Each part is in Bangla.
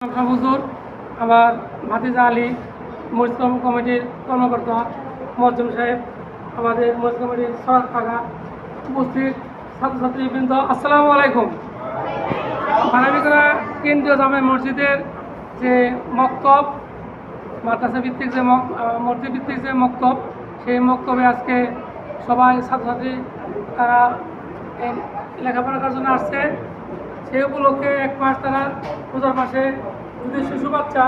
হুজুর, আমার ভাতিজা আলী মসজিদ কমিটির কর্মকর্তা মজুম সাহেব, আমাদের মসজিদ কমিটির সরাত কাকা উপস্থিত ছাত্রছাত্রীবৃন্দ, আসসালামু আলাইকুম। মানবিকরা কেন্দ্রীয় জামে মসজিদের যে মক্তব, মাদ্রাসা ভিত্তিক যে মসজিদ ভিত্তিক যে মক্তব, সেই মক্তবে আজকে সবাই ছাত্রছাত্রী তারা লেখাপড়া করার জন্য আসছে। সেই উপলক্ষে এক মাস তারা পূজার মাসে দুধের শিশু বাচ্চা,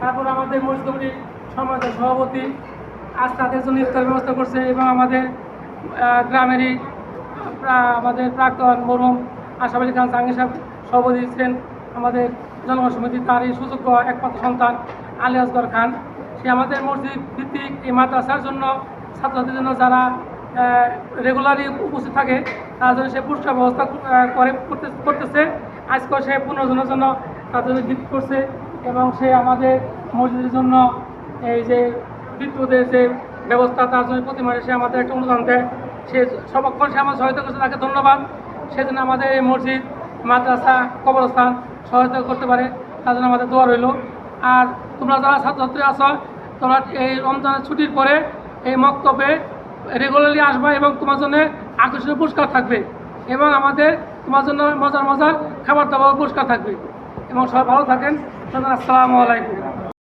তারপর আমাদের মসজিদ সমাজের সভাপতি আজ তাদের জন্য ইফতার ব্যবস্থা করছে এবং আমাদের গ্রামেরই আমাদের প্রাক্তন মরুম আশাফ খান জাহাঙ্গীর সাহেব সভাপতি ছিলেন আমাদের জনগণ সমিতি, তারই সুযোগ্য একমাত্র সন্তান আলী আসগর খান। সে আমাদের মসজিদ ভিত্তিক এই মাদ্রাসার জন্য ছাত্রছাত্রীর জন্য যারা রেগুলারই উপস্থিত থাকে। তার জন্য সে পুরস্কার ব্যবস্থা করে, করতে- করতেছে। আজকেও সে পুনর্জনের জন্য তার জন্য গিফট করছে এবং সে আমাদের মসজিদের জন্য এই যে বিদ্যুতের যে ব্যবস্থা, তার জন্য প্রতি মাসে সে আমাদের একটা অনুদান দেয়। সে সবক্ষণ সে আমার সহায়তা করছে, তাকে ধন্যবাদ। সেজন্য আমাদের এই মসজিদ, মাদ্রাসা, কবরস্থান সহায়তা করতে পারে। তার জন্য আমাদের দোয়া রইল। আর তোমরা যারা ছাত্রছাত্রী আছো, তোমরা এই রমজানের ছুটির পরে এই মক্তবে রেগুলারলি আসবে এবং তোমার জন্য আকর্ষণীয় পুরস্কার থাকবে এবং আমাদের তোমার জন্য মজার মজার খাবার দাবার পুরস্কার থাকবে। এবং সবাই ভালো থাকেন। আসসালামু আলাইকুম।